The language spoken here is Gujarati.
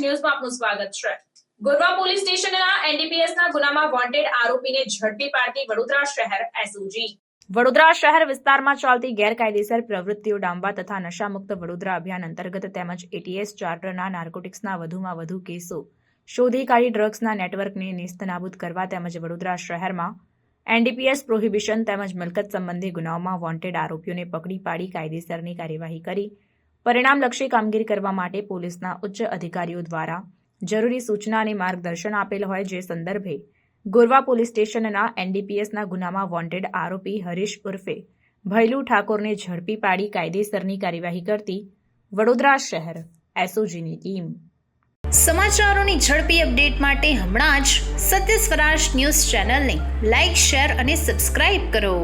ન્યૂઝમાં આપનું સ્વાગત છે. ગોરવા પોલીસ સ્ટેશનના એનડીપીએસના ગુનામાં વોન્ટેડ આરોપીને ઝડપી પાડતી વડોદરા શહેર એસઓજી. વડોદરા શહેર વિસ્તારમાં ચાલતી ગેરકાયદેસર પ્રવૃત્તિઓ ડામવા તથા નશામુક્ત વડોદરા અભિયાન અંતર્ગત તેમજ એટીએસ ચાર્ટરના નાર્કોટિક્સના વધુમાં વધુ કેસો. શોધી કાઢી ડ્રગ્સના નેટવર્કને નેસ્તનાબૂદ કરવા તેમજ વડોદરા શહેરમાં એનડીપીએસ પ્રોહિબિશન તેમજ મિલકત સંબંધી ગુનાઓમાં વોન્ટેડ આરોપીઓને પકડી પાડી કાયદેસરની કાર્યવાહી કરી પરિણામલક્ષી કામગીરી કરવા માટે પોલીસના ઉચ્ચ અધિકારીઓ દ્વારા જરૂરી સૂચના અને માર્ગદર્શન આપેલ હોય જે સંદર્ભે ગોરવા પોલીસ સ્ટેશનના એનડીપીએસના ગુનામાં વોન્ટેડ આરોપી હરીશ ઉર્ફે ભૈલુ ઠાકોરને ઝડપી પાડી કાયદેસરની કાર્યવાહી કરતી વડોદરા શહેર એસઓજીની ટીમ. સમાચારોની ઝડપી અપડેટ માટે હમણાં જ સત્ય સ્વરાજ ન્યૂઝ ચેનલને લાઇક શેર અને સબસ્ક્રાઇબ કરો.